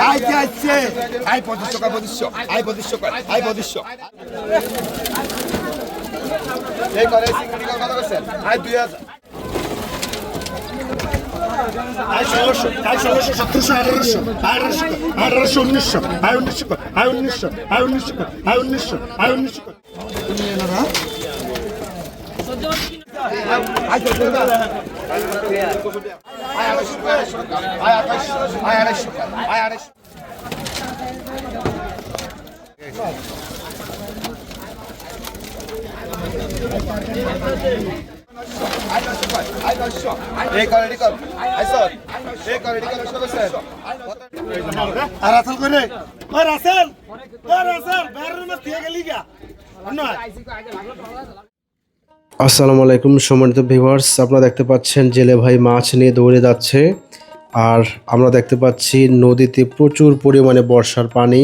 I যাচ্ছে I পঁচিশশো কয় পঁচিশশো আই পঁচিশশো কয় আই পঁচিশশো এই করে কত করছেন আই দুই হাজার রাসেল করে ওই রাসেল ওই রাসেল মাছ দিয়ে গেলি গা নয় আসসালামু আলাইকুম সম্মানিত ভিউয়ার্স, আপনারা দেখতে পাচ্ছেন জেলে ভাই মাছ নিয়ে দৌড়ে যাচ্ছে। আর আমরা দেখতে পাচ্ছি নদীতে প্রচুর পরিমাণে বর্ষার পানি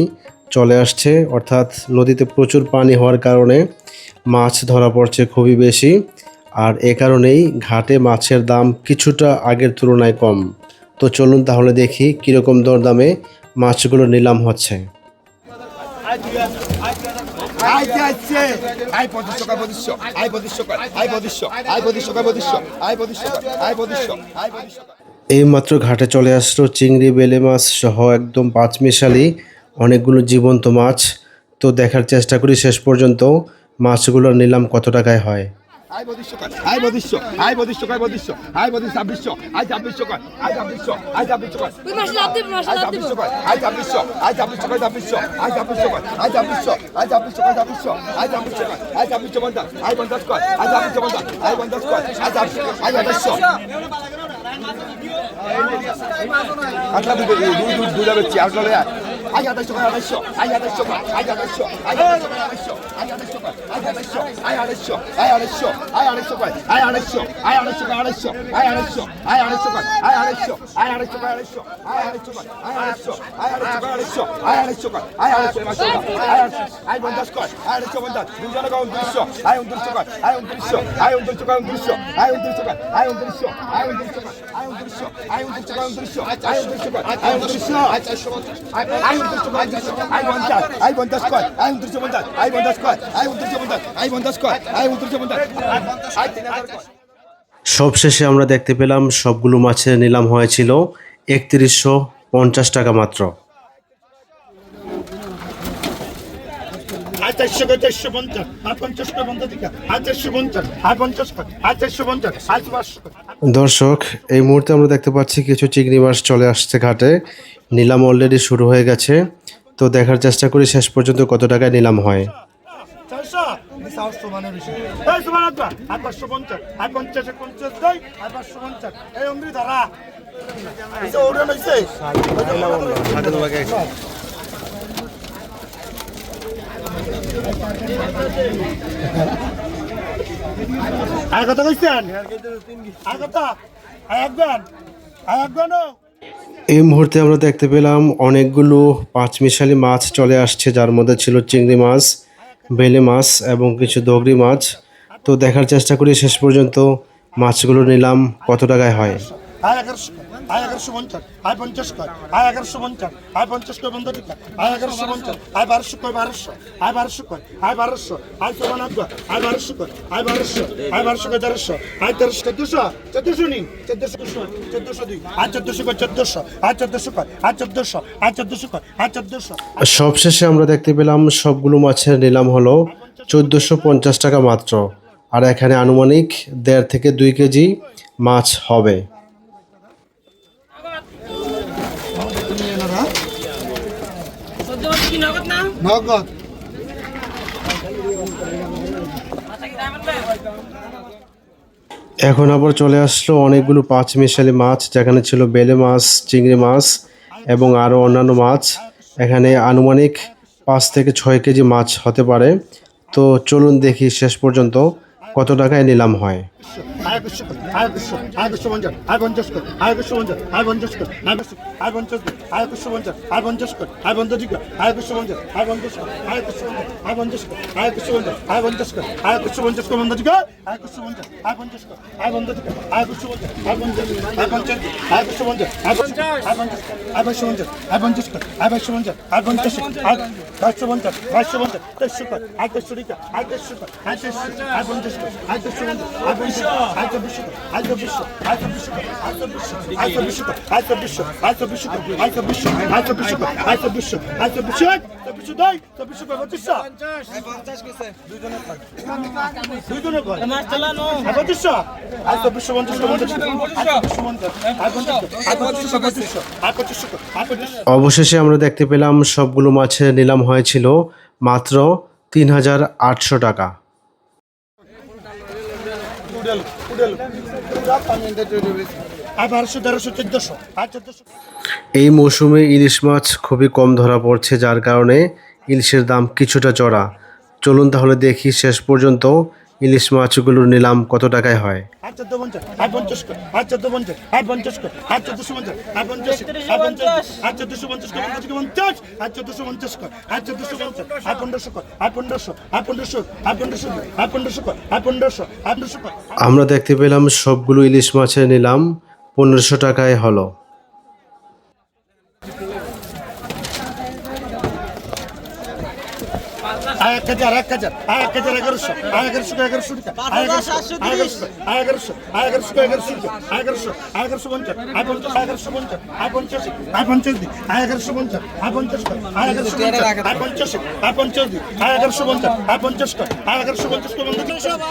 চলে আসছে, অর্থাৎ নদীতে প্রচুর পানি হওয়ার কারণে মাছ ধরা পড়ছে খুবই বেশি। আর এ কারণেই ঘাটে মাছের দাম কিছুটা আগের তুলনায় কম। তো চলুন তাহলে দেখি কীরকম দরদামে মাছগুলো নিলাম হচ্ছে। আই মাত্র এইমাত্র ঘাটে চলে আসলো চিংড়ি, বেলে মাছ সহ একদম পাঁচ মিশালি, অনেকগুলো জীবন্ত মাছ। তো দেখার চেষ্টা করি শেষ পর্যন্ত, মাছগুলোর নিলাম কত টাকায় হয়? আই পঁচিশশো কয় আই পঁচিশশো আই পঁচিশশো কয় পঁচিশশো আই পঁচিশ ছাব্বিশশো আই ছাব্বিশশো কয় আই ছাব্বিশশো আই ছাব্বিশশো কয় ওই মাসে লাভ দিব মাসে লাভ দিব। আই ছাব্বিশশো আই ছাব্বিশশো কয় ছাব্বিশশো আই ছাব্বিশশো কয় আই ছাব্বিশশো আই ছাব্বিশশো কয় ছাব্বিশশো আই ছাব্বিশশো কয় আই ছাব্বিশশো পঞ্চাশ আই পঞ্চাশ কয় আই ছাব্বিশশো পঞ্চাশ আই পঞ্চাশ কয় আই ছাব্বিশশো আই আঠাশশো আটলা দুটো দুই দুই দুই যাবে চেয়ার চলে আর আই আঠাশশো কয় আঠাশশো আই কয় আই আঠাশশো আই আঠাশশো আই কয় আই আঠাশশো আই আঠাশশো আই আঠাশশো আই কয় আই আঠাশশো আই কয় আঠাশশো আই আঠাশশো আই কয় আই আঠাশশো আই কয় আঠাশশো আই কয় আই আঠাশশো আই আঠাশশো আই কয় আই মাশাআল্লাহ আই আঠাশশো আই পঞ্চাশ কয় আই আঠাশশো পঞ্চাশ দুজনে কয় উনত্রিশশো আই উনত্রিশশো কয় আই উনত্রিশশো আই উনত্রিশশো কয় উনত্রিশশো আই উনত্রিশশো কয় আই উনত্রিশশো আই উনত্রিশশো কয় আই উনত্রিশশো আই উনত্রিশশো কয় উনত্রিশশো আই উনত্রিশশো কয় আই উনত্রিশশো আই পঞ্চাশ আই আই পঞ্চাশ আই পঞ্চাশ কয় আই উনত্রিশশো পঞ্চাশ আই পঞ্চাশ কয় আই উনত্রিশশো পঞ্চাশ আই পঞ্চাশ কয় আই উনত্রিশশো পঞ্চাশ আই তিন হাজার সবশেষে আমরা দেখতে পেলাম সবগুলো মাছের নিলাম হয়েছিল একত্রিশশো পঞ্চাশ টাকা মাত্র চারশো চারশো পঞ্চাশ পঞ্চাশ পঞ্চাশ পাঁচশো দর্শক, এই মুহূর্তে আমরা দেখতে পাচ্ছি কিছু চিংড়ি মাছ চলে আসছে ঘাটে। নিলাম অলরেডি শুরু হয়ে গেছে। তো দেখার চেষ্টা করি শেষ পর্যন্ত কত টাকায় নিলাম হয়। আয় কথা কইছেন? আর কথা আর একজন? আর এই মুহূর্তে আমরা দেখতে পেলাম অনেকগুলো পাঁচমিশালি মাছ চলে আসছে যার মধ্যে ছিল চিংড়ি মাছ বেলে মাছ এবং কিছু দগরি মাছ। তো দেখার চেষ্টা করি শেষ পর্যন্ত মাছগুলো নিলাম কত টাকায় হয়? আয় এগারোশো পঞ্চাশ, আয় পঞ্চাশ কয় আয় এগারোশো পঞ্চাশ, আয় পঞ্চাশ কয় বন্ধ টিকা আয় এগারোশো পঞ্চাশ, আয় বারোশো কয় বারোশো, আয় বারোশো কয় আয় বারোশো, আয় সমান আয় বারোশো কয় আয় বারোশো আয় বারোশো কয় তেরোশো, আয় তেরোশো, চোদ্দশো চোদ্দশো নিন, চোদ্দশো চোদ্দশো দুই, আয় চোদ্দশো কয় চোদ্দশো, আয় চোদ্দশো কয় আয় চোদ্দশো আয় চোদ্দশো কয় আয় চোদ্দশো। সবশেষে আমরা দেখতে পেলাম সবগুলো মাছের নিলাম হলো চোদ্দোশো পঞ্চাশ টাকা মাত্র। আর এখানে আনুমানিক দেড় থেকে দুই কেজি মাছ হবে। নগদ। এখন আবার চলে আসলো অনেকগুলো পাঁচ মিশালি মাছ, যেখানে ছিল বেলে মাছ, চিংড়ি মাছ এবং আরও অন্যান্য মাছ। এখানে আনুমানিক পাঁচ থেকে ছয় কেজি মাছ হতে পারে। তো চলুন দেখি শেষ পর্যন্ত কত টাকায় নিলাম হয়। আয় একশো কর আয় একশো আয় একশো পঞ্চাশ আয় পঞ্চাশ কর আয় একশো পঞ্চাশ আয় পঞ্চাশ কর আয় একশো আয় পঞ্চাশ কর আয় একশো পঞ্চাশ আয় পঞ্চাশ কর আয় পঞ্চাশ কর আয় একশো পঞ্চাশ আয় পঞ্চাশ কর আয় একশো পঞ্চাশ আয় কর একশো পঞ্চাশ আয় পঞ্চাশ কর আয় একশো পঞ্চাশ কর কর আয় একশো পঞ্চাশ আয় পঞ্চাশ কর আয় পঞ্চাশ কর আয় একশো পঞ্চাশ আয় পঞ্চাশ আয় পঞ্চাশ আয় একশো পঞ্চাশ আয় পঞ্চাশ আয় পঞ্চাশ আয় একশো পঞ্চাশ আয় পঞ্চাশ কর আয় একশো পঞ্চাশ আয় পঞ্চাশ আয় বাইশশো পঞ্চাশ বাইশশো পঞ্চাশ তেইশশো কর আয় তেইশশো টিকা আয় তেইশশো কর আয় তেইশশো আয় পঞ্চাশ কর আয় পঞ্চাশ কর আয় কর কর কর কর কর কর চব্বিশশো পঞ্চাশ কর কর আয় অবশেষে আমরা দেখতে পেলাম সবগুলো মাছের নিলাম হয়েছিল মাত্র তিন হাজার আটশো টাকা। এই মৌসুমে ইলিশ মাছ খুবই কম ধরা পড়ছে, যার কারণে ইলিশের দাম কিছুটা চড়া। চলুন তাহলে দেখি শেষ পর্যন্ত ইলিশ মাছগুলোর নিলাম কত টাকায় হয়? আমরা দেখতে পেলাম সবগুলো ইলিশ মাছের নিলাম পনেরোশো টাকায় হলো। কেজি আর এক হাজার আর এক হাজার এগারোশো আর এগারোশো এগারোশো টাকা আর এগারোশো আর এগারোশো আর এগারোশো আর এগারোশো টাকা এগারোশো আর এগারোশো পঞ্চাশ আর পঞ্চাশ এগারোশো পঞ্চাশ আর পঞ্চাশ আর পঞ্চাশ দিই আর এগারোশো পঞ্চাশ আর পঞ্চাশ আর এগারোশো আর পঞ্চাশ আর পঞ্চাশ দিই আর এগারোশো পঞ্চাশ আর পঞ্চাশ আর এগারোশো পঞ্চাশ তো বন্ধু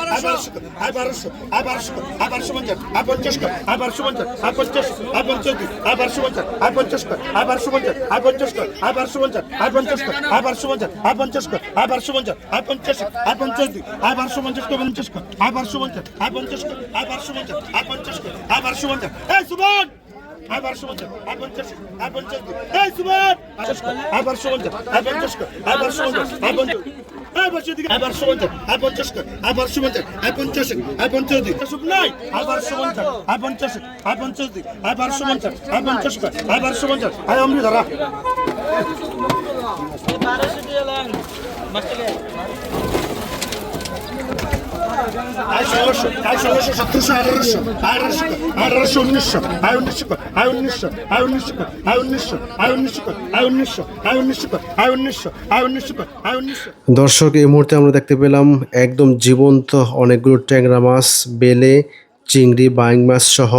আর বারোশো আর বারোশো আর বারোশো আর বারোশো পঞ্চাশ আর পঞ্চাশ আর বারোশো পঞ্চাশ আর পঞ্চাশ আর পঞ্চাশ দিই আর বারোশো পঞ্চাশ আর পঞ্চাশ আর বারোশো পঞ্চাশ আর পঞ্চাশ আর বারোশো পঞ্চাশ আর পঞ্চাশ আর বারোশো পঞ্চাশ আর পঞ্চাশ আর বারোশো পঞ্চাশ পঞ্চাশ আয় পঞ্চাশ আয় পঞ্চাশ দুই আয় বারোশো পঞ্চাশ করে পঞ্চাশ কর আয় বারোশো পঞ্চাশ আয় পঞ্চাশ কর আয় বারোশো পঞ্চাশ আয় পঞ্চাশ কর আয় বারোশো পঞ্চাশ এই সুবন আয় বারোশো পঞ্চাশ আয় পঞ্চাশ আয় পঞ্চাশ দুই এই সুবন আয় বারোশো পঞ্চাশ আয় পঞ্চাশ কর আয় বারোশো পঞ্চাশ আয় পঞ্চাশ আবার সেদিকে আবার সমান্তর আবার চেষ্টা আবার সমান্তর আবার চেষ্টা আবার যদি সব নাই আবার ধরা দর্শক, এই মুহূর্তে আমরা দেখতে পেলাম একদম জীবন্ত অনেকগুলো ট্যাংরা মাছ, বেলে, চিংড়ি, বাইং মাছ সহ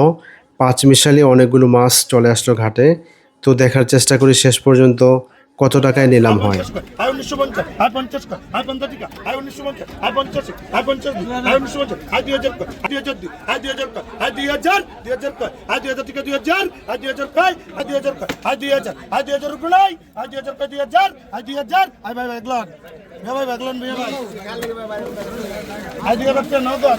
পাঁচমিশালি অনেকগুলো মাছ চলে আসলো ঘাটে। তো দেখার চেষ্টা করি শেষ পর্যন্ত। কত টাকায় নিলাম হয় আই দিয়া রাখতে নগদ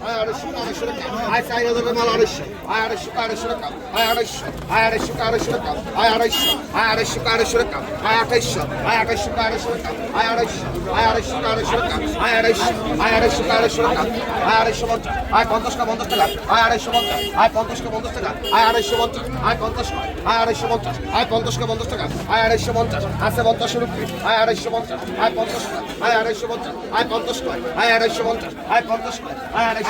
আয় আড়াইশো আড়াইশো টাকা আয় চার হাজার মাল আড়াইশো আয় আড়াইশো আড়াইশো টাকা আয় আড়াইশো আয় আড়াইশো আড়াইশো টাকা আয় আড়াইশো আয় আড়াইশো আড়াইশো টাকা আয় আঠাইশো আয় আঠাইশো আড়াইশো টাকা আয় আড়াইশো আয় আড়াইশো আড়াইশো টাকা আয় আড়াইশো আয় আড়াইশো আড়াইশো টাকা আয় আড়াইশো পঞ্চাশ আয় পঞ্চাশ কা পঞ্চাশ টাকা আয় আড়াইশো পঞ্চাশ আয় পঞ্চাশ কা পঞ্চাশ টাকা আয় আড়াইশো পঞ্চাশ আয় পঞ্চাশ আয় আড়াইশো পঞ্চাশ আয় পঞ্চাশ কা পঞ্চাশ টাকা আয় আড়াইশো পঞ্চাশ আছে পঞ্চাশ রুপি আয় আড়াইশো পঞ্চাশ আয় পঞ্চাশ আয় আড়াইশো পঞ্চাশ আয় পঞ্চাশ আয় আড়াইশো পঞ্চাশ আয় পঞ্চাশ আয় আড়াইশো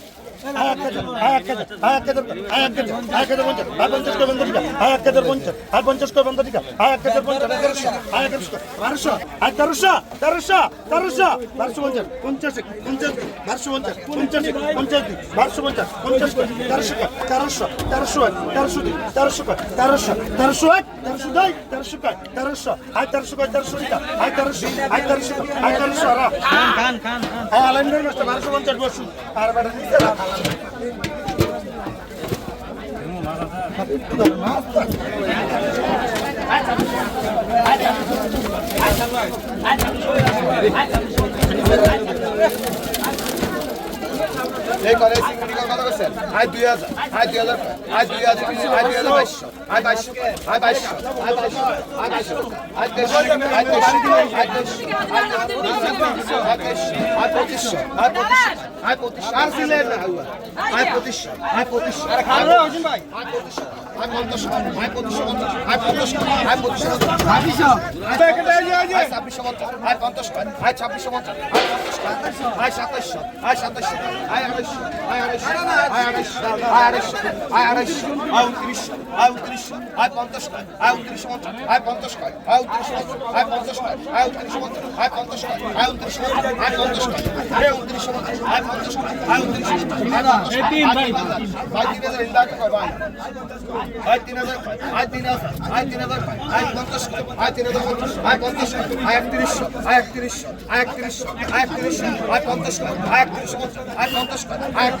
আয় আলাইনমেন্ট মাস্টার বারোশো পঞ্চাশ বসুন আচ্ছা এই করে সিকিউরিটি কত করছেন আই দুই হাজার আই দুই হাজার আই দুই হাজার আই দুই হাজার বাইশশো আই বাইশশো আই বাইশশো আই বাইশশো আই বাইশশো আই দেড়শো আই দেড়শো আই দেড়শো আই দেড়শো আই পঁচিশশো আই পঁচিশশো আই পঁচিশশো আর সিলেট না আই পঁচিশশো আই পঁচিশশো আর খান ভাই আই পঁচিশশো আয় ছাব্বিশশো আয় সাতাইশশো আয় সাতাইশশো আয় আড়াইশশো ছাব্বিশশো আয় ছাব্বিশশো পঞ্চাশ আয় পঞ্চাশ আয় ছাব্বিশশো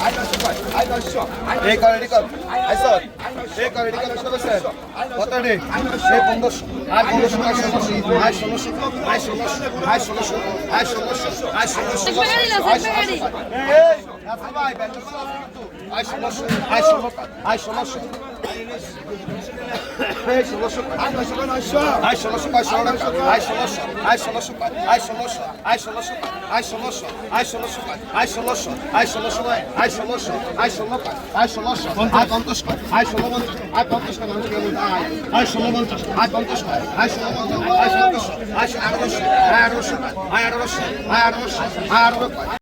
এই করে রেকর্ড আইসো এই করে রেকর্ড শুনেছে কত রে এই পনেরোশো আর পনেরোশো আর? ষোলোশো আর ষোলোশো আর ষোলোশো আর ষোলোশো আর ষোলোশো আর ষোলোশো আর ষোলোশো আর ষোলো আর ষোলোশো ষোলোশো ষোলোশো ষোলোশো ষোলোশো ষোলোশো ষোলোশো ষোলোশো আই ষোলোশো আই ষোলোশো আই ষোলোশো আই ষোলোশো আই ষোলোশো আই ষোলো আই ষোলোশো আই পঞ্চাশ আই ষোলো পঞ্চাশ আই পঞ্চাশ আই ষোলো পঞ্চাশ আই পঞ্চাশ আই ষোলো পঞ্চাশ আই সতেরোশো আই আঠারোশো আই আঠারোশো আই আঠারোশো আই আঠারোশো আই আঠারোশো